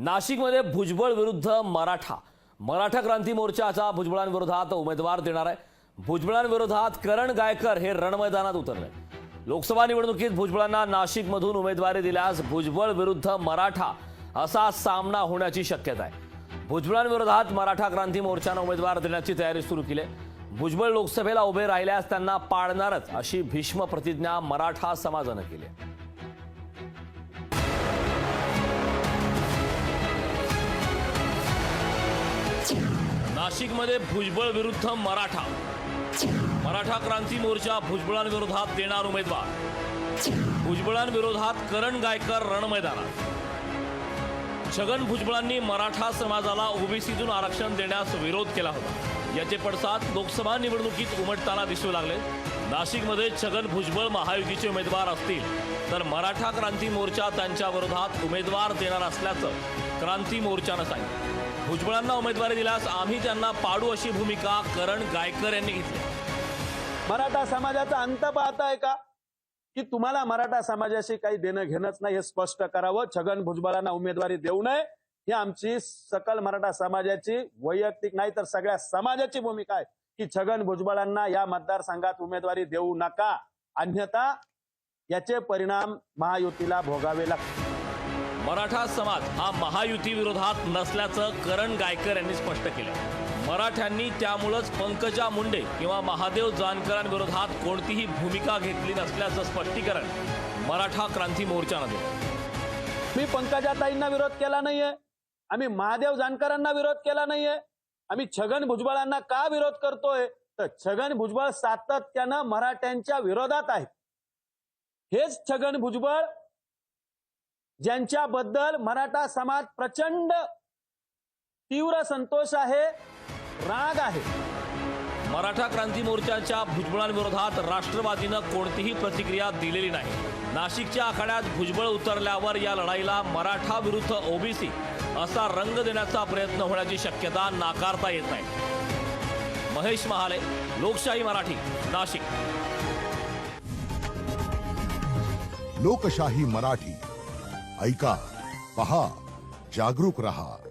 नाशिकमध्ये भुजबळ विरुद्ध मराठा. मराठा क्रांती मोर्चाचा भुजबळांविरोधात उमेदवार देणार आहे. भुजबळांविरोधात करण गायकर हे रणमैदानात उतरले. लोकसभा निवडणुकीत भुजबळांना नाशिकमधून उमेदवारी दिल्यास भुजबळ विरुद्ध मराठा असा सामना होण्याची शक्यता आहे. भुजबळांविरोधात मराठा क्रांती मोर्चानं उमेदवार देण्याची तयारी सुरू केली आहे. भुजबळ लोकसभेला उभे राहिल्यास त्यांना पाळणारच अशी भीष्म प्रतिज्ञा मराठा समाजानं केली नाशिकमध्ये भुजबळ विरुद्ध मराठा. मराठा क्रांती मोर्चा भुजबळांविरोधात देणार उमेदवार. भुजबळांविरोधात करण गायकर रणमैदानात. छगन भुजबळांनी मराठा समाजाला ओबीसीतून आरक्षण देण्यास विरोध केला होता. याचे पडसाद लोकसभा निवडणुकीत उमटताना दिसू लागले. नाशिकमध्ये छगन भुजबळ महायुतीचे उमेदवार असतील तर मराठा क्रांती मोर्चा त्यांच्या विरोधात उमेदवार देणार असल्याचं क्रांती मोर्चानं सांगितलं. भुजबळांना उमेदवारी दिल्यास आम्ही त्यांना पाडू अशी भूमिका करण गायकर यांनी घेतली. मराठा समाजाचा अंत पाहताय का? की तुम्हाला मराठा समाजाशी काही देणं घेणंच नाही हे स्पष्ट करावं. छगन भुजबळांना उमेदवारी देऊ नये. ही आमची सकल मराठा समाजाची वैयक्तिक नाही तर सगळ्या समाजाची भूमिका आहे की छगन भुजबळांना या मतदारसंघात उमेदवारी देऊ नका. अन्यथा याचे परिणाम महायुतीला भोगावे लागतील. मराठा समाज हा महायुती विरोधात नसल्याचं करण गायकर यांनी स्पष्ट केलं. मराठ्यांनी त्यामुळंच पंकजा मुंडे किंवा महादेव जानकरांविरोधात कोणतीही भूमिका घेतली नसल्याचं स्पष्टीकरण मराठा क्रांती मोर्चानं दिलं. मी पंकजाताईंना विरोध केला नाहीये. आम्ही महादेव जानकरांना विरोध केला नाहीये. आम्ही छगन भुजबळांना का विरोध करतोय? तर छगन भुजबळ सातत्यानं मराठ्यांच्या विरोधात आहेत. हेच छगन भुजबळ ज्यांच्याबद्दल मराठा समाज प्रचंड तीव्र संतोष आहे राग आहे. मराठा क्रांती मोर्चाच्या भुजबळांविरोधात राष्ट्रवादीनं कोणतीही प्रतिक्रिया दिलेली नाही. नाशिकच्या आखाड्यात भुजबळ उतरल्यावर या लढाईला मराठा विरुद्ध ओबीसी असा रंग देण्याचा प्रयत्न होण्याची शक्यता नाकारता येत नाही. महेश महाले लोकशाही मराठी नाशिक. लोकशाही मराठी. ऐका पहा जागरूक रहा.